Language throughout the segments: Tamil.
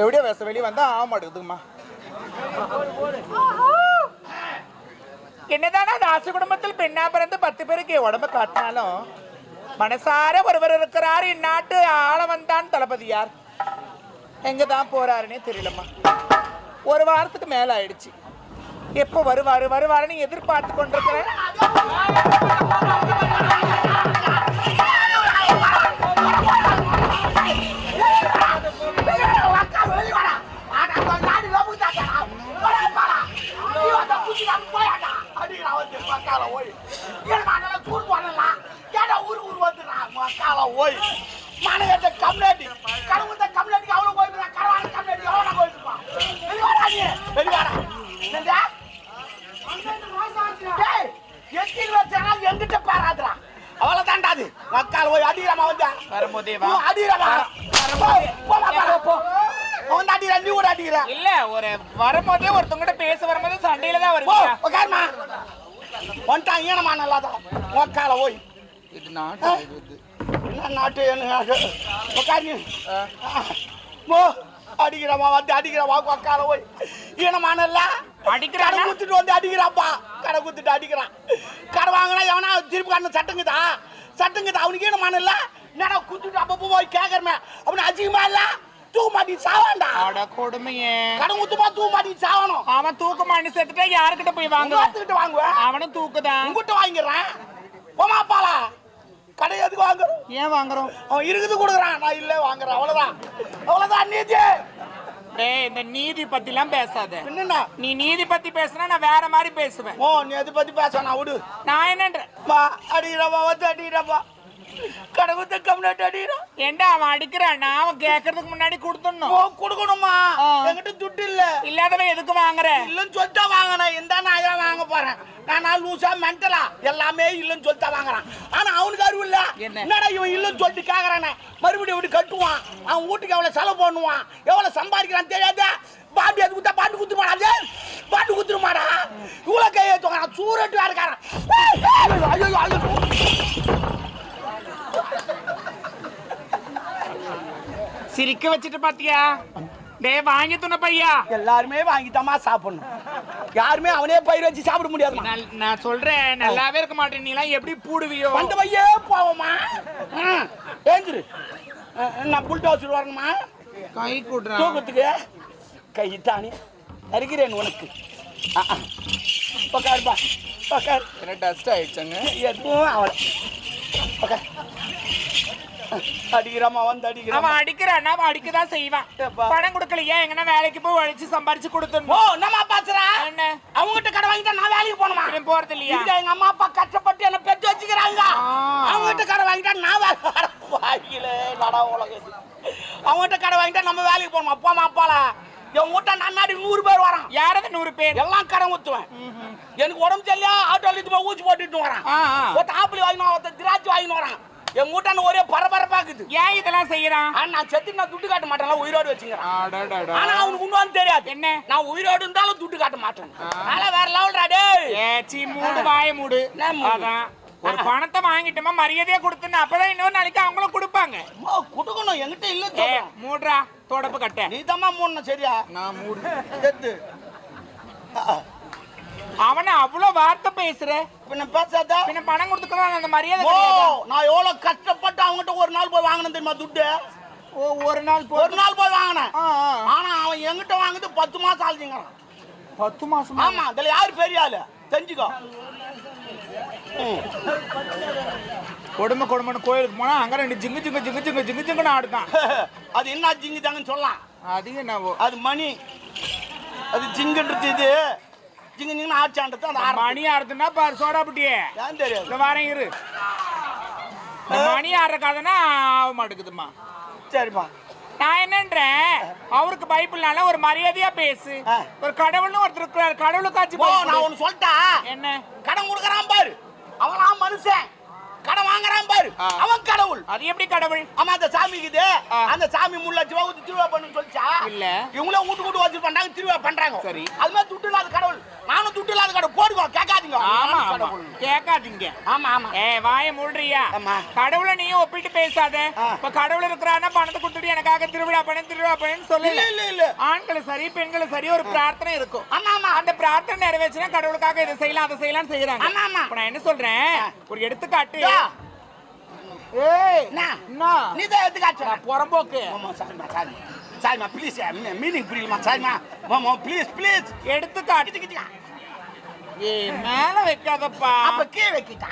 எவ்வளோ விச வெளியே வந்தா ஆமாடுதுமா என்னதானா தாசு குடும்பத்தில் பெண்ணா பிறந்து பத்து பேருக்கு உடம்ப காட்டினாலும் மனசார ஒருவர் இருக்கிறார் இந்நாட்டு ஆள வந்தான் தளபதியார். எங்க தான் போறாருன்னே தெரியலம்மா. ஒரு வாரத்துக்கு மேல ஆயிடுச்சு எப்போ வருவாரு வருவாருன்னு எதிர்பார்த்து கொண்டிருக்கிறேன். இல்ல ஒரு வரும்போதே ஒருத்தவங்கிட்ட பேச வரும்போது சண்டையில தான் வருவீங்க உட்காருமா வந்துட்டான் ஈனமா உக்கால போய் இது நாட்டு. என்ன நாட்டு என்ன உட்காரு போ அடிக்கிறமா வந்து அடிக்கிறமா உக்கால போய் ஈனமா நல்லா? அடிக்கிறானா? கடை குத்துட்டு வந்து அடிக்கிறாப்பா. கடை குத்துட்டு அடிக்கிறான். கடை வாங்கினா எவனா திருப்பி காரணம் சட்டுங்குதா? சட்டுங்குதா? அவனுக்கு ஈனமான இல்ல என்னடா குத்துட்டு அப்பப்போ போய் கேட்கறமே அவனு அதிகமா இல்ல? தூக்க மாட்டி சாவான்டா அட கொடுமையே. கடை குத்துமா தூக்க மாட்டி சாவணும் அவன் தூக்க மாட்டி செத்துட்டா யாருக்கிட்ட போய் வாங்குவான் வாங்குவேன் அவனும் தூக்குதான் உங்ககிட்ட வாங்கிடுறேன். போமாப்பாலா கடை எதுக்கு வாங்குறோம் ஏன் வாங்குறோம்? அவன் இருக்குது கொடுக்குறான். நான் இல்ல வாங்குறேன். அவ்வளவுதான். அவ்வளவுதான் நீதி டேய் இந்த நீதி பத்திலாம் பேசாத. என்னண்ணா? நீ நீதி பத்தி பேசுனா நான் வேற மாதிரி பேசுவேன். ஓ நீ எதை பத்தி பேச நான் விடு. நான் என்னன்ற அடிக்கிறப்பா வந்து அடிக்கிறப்பா கடை குத்த கம்ப்ளைண்ட் அடிக்கிறான் ஏண்டா அவன் அடிக்கிறான்? அவன் கேட்கறதுக்கு முன்னாடி கொடுத்துடணும். ஓ கொடுக்கணுமா. என்கிட்ட துட்டு இல்ல. இல்லாதவன் எதுக்கு வாங்குற? இல்லைன்னு சொல்லிட்டா வாங்கினேன் இந்த ஏன் வாங்க போறேன்? நான் லூசா மென்டலா எல்லாமே இல்லைன்னு சொல்லிட்டா வாங்குறான். ஆனா அவனுக்கு அறிவு இல்ல. என்ன? என்னடா இவன் இல்லைன்னு சொல்லிட்டு கேக்குறானே? மறுபடியும் இப்படி கட்டுவான். அவன் வீட்டுக்கு எவ்வளவு செலவு பண்ணுவான்? எவ்வளவு சம்பாதிக்கிறான் தெரியாது. பாண்டி அது குத்தா பாண்டு குத்து மாடா பாண்டு குத்துரு மாடா இவ்வளவு கையை தூக்குறான் சூரட்டு இருக்காரன் ஐயோ ஐயோ. சிரிக்க வச்சுட்டு பாத்தியா? டேய் வாங்கி துண பையா. எல்லாருமே வாங்கிட்டாமா சாப்பிடணும். யாருமே அவனே பயிர் வச்சு சாப்பிட முடியாதுமா நான் சொல்றேன் நல்லாவே இருக்க மாட்டேன். நீ எல்லாம் எப்படி பூடுவியோ? வந்த பையே போவோமா ஏந்திரு நான் புல்டோசர் வரணுமா கை கூட்டுறான் தூக்கத்துக்கு. கை தானே. தருகிறேன் உனக்கு. உக்காருப்பா. உக்கார். என்ன டஸ்ட் ஆயிடுச்சுங்க? எதுவும் அவளை உக்கார். அடிக்கிறாமா வந்து அடிக்கிறான். அவன் அடிக்கிறான் அவன் அடிக்கதான் செய்வான்? பணம் கொடுக்கலையா எங்கன்னா வேலைக்கு போய் உழைச்சு சம்பாரிச்சு ஓ கொடுத்துடணும் என்னம்மா பாத்துறா? என்ன? அவங்ககிட்ட கடை வாங்கிட்டா நான் வேலைக்கு இவன் போறது இல்லையா? எங்க அம்மா அப்பா கஷ்டப்பட்டு என்ன பெற்று வச்சுக்கிறாங்க. அவங்ககிட்ட கடை வாங்கிட்டா நான் வேலை வாயிலே நட உலகம் அவங்ககிட்ட கடை வாங்கிட்டா நம்ம வேலைக்கு அப்பா அம்மா அப்பால என் வீட்டை நன்னாடி நூறு பேர் வரான். யாரது நூறு பேர்? எல்லாம் கடன் ஊத்துவேன். எனக்கு உடம்பு சரியா ஆட்டோல இது போய் ஊசி போட்டுட்டு வரான். ஒருத்த ஆப்பிள் வாங்கினோம் ஒருத்த திராட்சை வாங்கினு வரான். என் வீட்டான ஒரே பரபரப்பாக்குது. ஏன் இதெல்லாம் செய்யறான்? ஆனா நான் செத்து நான் துட்டு காட்ட மாட்டேன் உயிரோடு வச்சுக்கிறேன். ஆனா அவனுக்கு இன்னொன்னு தெரியாது. என்ன? நான் உயிரோடு இருந்தாலும் துட்டு காட்ட மாட்டேன். அதனால வேற லெவல்டா டேய். ஏச்சி மூடு வாய மூடு? அதான். ஒரு பணத்தை வாங்கிட்டோமா மரியாதையா கொடுத்துன்னு அப்பதான் இன்னொரு நாளைக்கு அவங்களும் கொடுப்பாங்க. கொடுக்கணும். என்கிட்ட இல்ல மூடுறா தொடப்பு கட்ட. நீ தம்மா மூணு சரியா? நான் மூடு. அவன அவ்வளவு வார்த்தை பேசுற? பின்ன பேசாத. பின்ன பணம் கொடுத்துக்கலாம் அந்த மரியாதை? நான் எவ்வளவு கஷ்டப்பட்டு அவங்ககிட்ட ஒரு நாள் போய் வாங்கினேன் தெரியுமா துட்டு? ஓ ஒரு நாள் ஒரு நாள் போய் வாங்கினேன். ஆனா அவன் என்கிட்ட வாங்குது பத்து மாசம் ஆளுங்கிறான் பத்து மாசமா? ஆமா இதுல யாரு பெரிய ஆளு? தெரிஞ்சுக்கோ. ம். கொடுமை கொடுமைன்னு கோயிலுக்கு போனா அங்க ரெண்டு ஜிங்கு ஜிங்கு ஜிங்கு ஜிங்கு ஜிங்கு ஜிங்குன்னு ஆடுதான். அது என்ன ஜிங்கு தாங்கன்னு சொல்லலாம். அது என்னவோ? அது மணி. அது ஜிங்குன்றது இது. ஜிங்கு ஜிங்குன்னு ஆச்சான்றது அந்த ஆரம் மணி ஆடுதுன்னா பாரு சோடா புட்டியே. தெரியாது? வாரம் இரு. மணி ஆடுற கதைனா ஆக மாட்டேங்குதுமா சரிப்பா நான் என்னன்றேன் அவருக்கு பைபிள்னால ஒரு மரியாதையா பேசு. ஒரு கடவுள்னு ஒருத்தர் இருக்கிறார் பயப்படு. நான் ஒன்னு சொல்லிட்டா என்ன? கடன் கொடுக்கறான் பாரு. அவன் மனுஷன். கடன் வாங்குறான் பாரு. அவன் கடவுள். அது எப்படி கடவுள்? ஆமா அந்த சாமிக்குது ஆ. அந்த சாமி முள்ள ஊத்தி திருவிழா பண்ணுன்னு சொல்லிச்சா? இல்ல. இவங்களே வீட்டு கூட்டு வச்சு பண்றாங்க திருவிழா பண்றாங்க. சரி. அது மாதிரி துட்டு இல்லாத கடவுள். நானும் துட்டு இல்லாத கடவுள். போடுங்க கேட்காதீங்க. ஆமா கடவுள். கேட்காதீங்க. ஆமா ஆமா. ஏ வாய மூடுறியா. கடவுளை நீயும் ஒப்பிட்டு பேசாத. இப்ப கடவுள் இருக்கிறான்னா பணத்தை கொடுத்துட்டு எனக்காக திருவிழா பண்ணு திருவிழா பண்ணுன்னு இல்ல சொல்லல. இல்ல இல்ல ஆண்களும் சரி பெண்களும் சரி ஒரு பிரார்த்தனை இருக்கும். ஆமா ஆமா. அந்த பிரார்த்தனை நிறைவேச்சுனா கடவுளுக்காக இதை செய்யலாம் அதை செய்யலாம் செய்யறாங்க. ஆமா, ஆமா. இப்ப நான் என்ன சொல்றேன்? ஒரு எடுத்துக்காட்டு. புறம்போக்கு. சாரிமா ப்ளீஸ் மீனிங் புரியலமா சாரிமா மாமா ப்ளீஸ் ப்ளீஸ் கிட்ட. ஏய் மேல வைக்காதப்பா. அப்ப கீழே வைக்கிட்டா?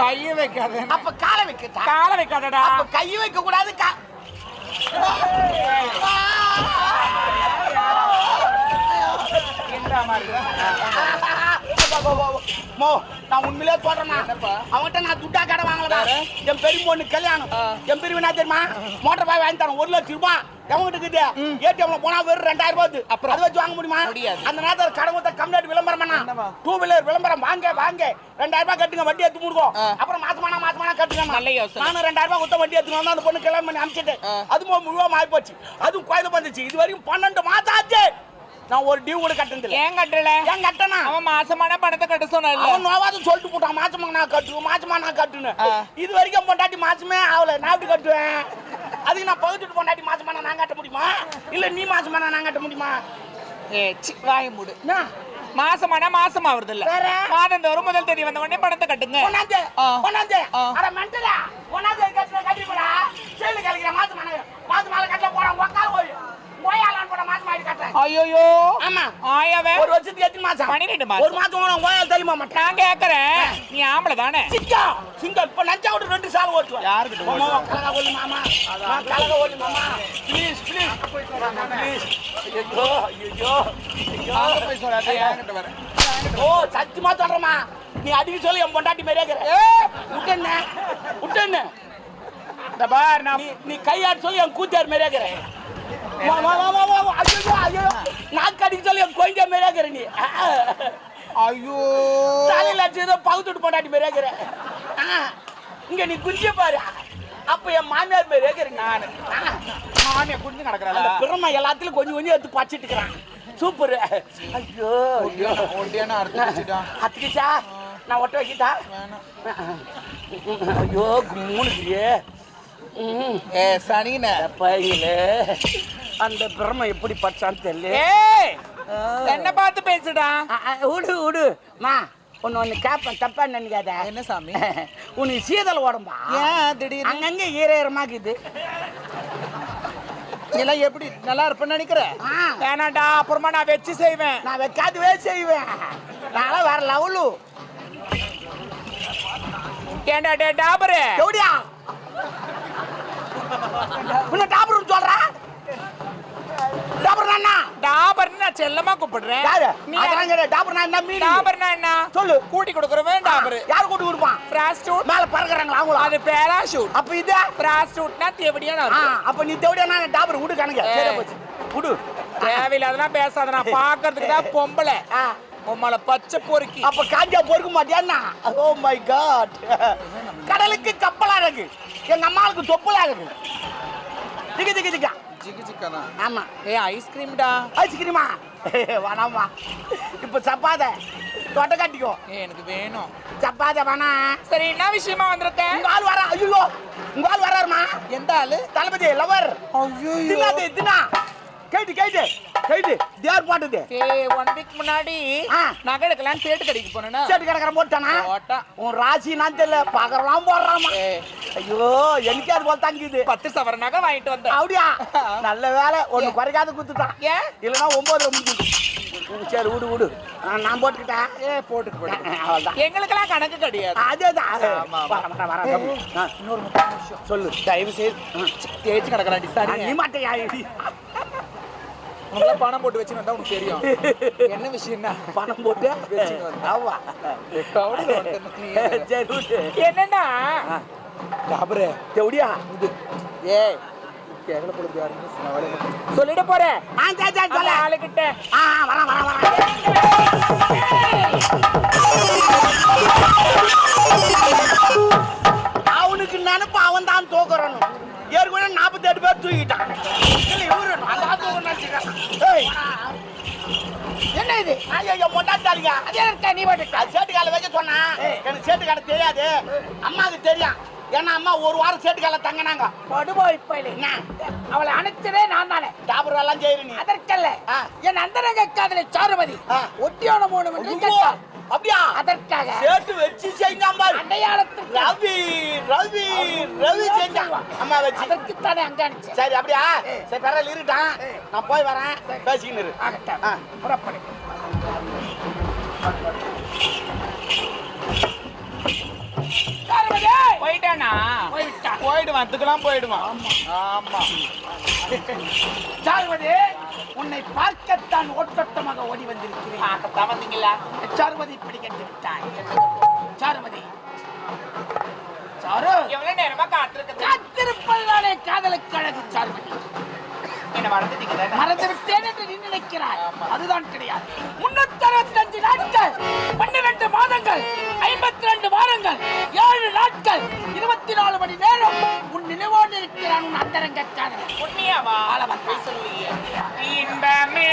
கைய வைக்காத. அப்ப காலை வைக்கிட்டா? கால வைக்காதடா. அப்ப கை வைக்க கூடாது கா மாதிரி. மோ நான் உண்மையிலே சொல்றேன்னா அவன்கிட்ட நான் துட்டா கடை வாங்கலடா. என் பெரிய பொண்ணு கல்யாணம். என் பெரிய என்ன தெரியுமா? மோட்டர் பாய் வாங்கி தரேன். ஒரு லட்சம் ரூபாய் எவங்கிட்ட இருக்குது? ஏடிஎம்ல போனா வெறும் ரெண்டாயிரம் ரூபாய் அப்புறம்? அதை வச்சு வாங்க முடியுமா. அந்த நேரத்தில் கடை கொடுத்த கம்ப்ளைண்ட் விளம்பரம்? பண்ணா டூ வீலர் விளம்பரம். வாங்க வாங்க. ரெண்டாயிரம் ரூபாய் கட்டுங்க வட்டி எடுத்து முடிக்கும் அப்புறம் மாசமானா மாசமானா கட்டுங்க நல்ல யோசனை. நானும் ரெண்டாயிரம் ரூபாய் கொடுத்த வட்டி எடுத்து வந்தா அந்த பொண்ணு கல்யாணம் பண்ணி அனுப்பிச்சிட்டு அதுவும் முழுவா மாறி போச்சு அதுவும் கோயிலுக்கு வந்துச்சு. இது வரைக்கும் பன்னெண்டு மாசம் ஆச்சு. நான் ஒரு டியூ கூட கட்டினது இல்ல ஏன் கட்டல? ஏன் கட்டனா? அவன் மாசமான பணத்தை கட்ட சொன்னான்ல. அவன் நோவாத சொல்லிட்டு போட்டான். மாசமா நான் கட்டு மாசமா நான் கட்டுன்னு. இது வரைக்கும் பொண்டாட்டி மாசமே ஆகல. நான் எப்படி கட்டுவேன்? அதுக்கு நான் பகுத்துட்டு பொண்டாட்டி மாசமா நான் கட்ட முடியுமா? இல்ல நீ மாசமா நான் கட்ட முடியுமா? ஏ வாய மூடு. மாசமானா மாசம் ஆவறது இல்ல வேற? மாதந்தோறும் முதல் தேதி வந்த உடனே பணத்தை கட்டுங்க. கொண்டாந்து ஆ. அட மெண்டலா? கொண்டாந்து கட்டுற கட்டி போடா. சேலு கழிக்கிற மாசமா மாசமா கட்ட போறான். உக்கார போய் ஓயாலான் ஐயோயோ. ஆமா. ஆயவே. ஒரு வருஷத்துக்கு எத்தனை மாசம்? பன்னிரெண்டு மாசம். ஒரு மாசம் உனக்கு ஓயால் தெரியுமா மாட்டேன்? நான் கேக்குறேன். நீ ஆம்பளை தானே? சிங்கம் சிங்கம் இப்ப லஞ்சா விட்டு ரெண்டு சால் ஓட்டுவேன் யாருக்கிட்ட மாமா கலக ஓலி மாமா. கலக ஓலி மாமா. Please please. ப்ளீஸ். ஐயோ ஐயோ ஐயோ போய் சொல்லாத ஓ சத்தியமா சொல்றேமா நீ அடிக்க சொல்லி என் பொண்டாட்டி மாதிரியே இருக்கிற. விட்டேன்னு விட்டேன்னு இந்த பார் நான் நீ நீ கையாட்டு சொல்லி என் கூத்தியார் மாதிரியே வா, வா, வா, வா, வா. ஐயோ, ஐயோ. நாக்கு அடிக்க சொல்லி என் கோயிஞ்சா மாதிரியே இருக்கிற நீ ஐயோ. தலையில அடிச்சு ஏதோ பகுத்துட்டு பொண்டாட்டி மாதிரியே இருக்கிற இங்க நீ குஞ்ச பாரு. அப்ப என் மாமியார் இருக்கிற நானு. ஆ. மாமியா குடிஞ்சு அந்த கிடக்குறாளா பிரம்ம எல்லாத்துலயும் கொஞ்சம் கொஞ்சம் எடுத்து பச்சிட்டு இருக்கிறான் சூப்பர். ஐயோ ஐயோ. அத்துக்கிச்சா நான் ஒட்ட வைக்கிட்டா? ஐயோ கும்முனுக்குறியே ம். ஏ சனின. பையில. அந்த பிரம்ம எப்படி பச்சான்னு தெரியல. என்ன பார்த்து பேசுடா. விடு விடு. மா ஒன்று ஒன்று கேட்பேன் தப்பா நினைக்காத. என்ன சாமி? உனக்கு சீதல் உடம்பா ஏன் திடீர்னு? அங்கங்க ஈர ஈரமாக்குது நீ எல்லாம் எப்படி? நல்லா இருப்பேன்னு நினைக்கிற. வேணாண்டா அப்புறமா நான் வச்சு செய்வேன். நான் வைக்காதவே செய்வேன். நான்லாம் வேற லெவலு. ஏண்டா டே டாபரு? எப்படியா? உன்னை டாபர் டாபர்னு நான் செல்லமா கூப்பிடுறேன். யாரு? நீ அதெல்லாம் கிடையாது டாபர் என்ன? மீன். டாபர்னா என்ன? சொல்லு. கூட்டி கொடுக்குறவன் டாபர். யார் கூட்டு கொடுப்பான்? பிராஸ்டூட் மேல பறக்குறாங்களா அவங்களா? அது பேராஷூட் அப்ப இது? பிராஸ்டூட்னா அர்த்தம். அப்ப நீ தேவடியா டாபர் விடு கணக்கு. சரியா போச்சு. விடு. தேவையில்லாதெல்லாம் பேசாத. நான் பாக்குறதுக்கு தான் பொம்பளை. பச்சை பொறுக்கி. அப்ப காஞ்சா பொறுக்க மாட்டியான்னா ஓ மை காட் கடலுக்கு கப்பலா இருக்கு. எங்க அம்மாவுக்கு தொப்புலா இருக்கு. திக்கு திக்கு திக்கா ஜிகு ஜிக்கனா? ஆமா. ஏ ஐஸ்கிரீம்டா ஐஸ்கிரீமா வேணாமா இப்ப சப்பாத தொட்டை காட்டிக்கோ. ஏ எனக்கு வேணும். சப்பாத வேணா. சரி என்ன விஷயமா வந்திருக்க? உங்க ஆள் வர ஐயோ. உங்க ஆள் வராருமா? எந்த ஆளு? தளபதி லவர் ஐயோ தின்னாது தின்னா கேட்டு கேட்டு கேட்டு. தேர் பாட்டுது? ஏய் ஒன் வீக் முன்னாடி ஆ. நகை எடுக்கலாம் தேட்டு கடைக்கு போனேன்னா சேட்டு கிடக்கிற போட்டானா? போட்டா உன் ராசி நான் தெரியல. பாக்குறலாம் போடுறாமா ஏய், ஐயோ எனக்கு அது போல தங்குது. பத்து சவர நகை வாங்கிட்டு வந்தேன். அப்படியா? நல்ல வேலை. ஒண்ணு குறைக்காத குத்துட்டான். ஏன் இல்லைன்னா ஒன்பதுல முடிஞ்சு சரி விடு விடு. நான் போட்டுக்கிட்டேன். ஏ போட்டுக்கு போட்டு அவ்வளோதான் எங்களுக்கெல்லாம் கணக்கு கிடையாது. வர ஆ, இன்னொரு விஷயம் சொல்லு. தயவு செய்து. தேய்ச்சி கிடக்கலாம் ஆ, நீ சாரி மாட்டையா பணம் போட்டு வச்சு வந்தா உனக்கு தெரியும். என்ன விஷயம்னா பணம் போட்டு. சரி விட்டு என்னன்னா எப்படியா இது ஏய் கேக்கல பொழுது யாருன்னு சொல்லிட போறேன் ஆ சரி சரி சொல்ல ஆளுகிட்ட ஆ வரேன் வரேன் வரேன் அவனுக்கு நினைப்பு அவன் தான் தூக்குறானு ஏற்கனவே நாற்பத்தி எட்டு பேர் தூக்கிட்டான். இல்ல, இவரு நான். ஏய், என்ன இது? ஐயையோ, மொட்டாச்சாலிங்க. அதே நீ பாட்டு அது சேட்டுக்கால வைக்க சொன்னா எனக்கு சேட்டுக்கால தெரியாது. அம்மாவுக்கு தெரியும். ஏன்னா அம்மா ஒரு வாரம் சேட்டுக்கால தங்கினாங்க. படுபோய் பயிலே அவளை அனுப்பிச்சதே நான் தானே. டாபர் எல்லாம் செய்யற நீ? அதற்கல்ல. என் அந்தரங்க காதலை சாருமதி. ஒட்டியோட மூணு மணி அப்படியா? அதற்காக. சேட்டு வச்சு செஞ்சான் பாரு. அடையாளத்துக்கு ரவி ரவி ரவி செஞ்சான் அம்மா வச்சு. அதற்குத்தானே அங்க அனுப்பிச்சேன். சரி அப்படியா? சரி பரவாயில்ல இருட்டான் நான் போய் வரேன். பேசிக்கின்னு இரு. புறப்படு சாருமதி போயிட்டானா? போயிட்டான் போயிடுவான் அதுக்கெல்லாம் போயிடுவான். ஆமா. சாருமதி உன்னை பார்க்கத்தான் ஓட்டோட்டமாக ஓடி வந்திருக்கிறேன். பார்க்கத்தான் வந்தீங்களா? சாருமதி இப்படி சாருமதி. சாரு. எவ்வளவு நேரமா காத்திருக்க காத்திருப்பதுதானே காதலுக்கு அழகு சாருமதி. என்ன மறந்துட்டீங்க மறந்து விட்டேன் என்று நீ நினைக்கிறாய். அதுதான் கிடையாது. அறுபத்தஞ்சு நாட்கள் பன்னிரண்டு மாதங்கள் ஐம்பத்தி ரெண்டு வாரங்கள் ஏழு நாட்கள் இருபத்தி நாலு மணி நேரம் உன் நினைவோடு இருக்கிறான் உன் அந்தரங்க காதல் உண்மையாவா இன்பமே.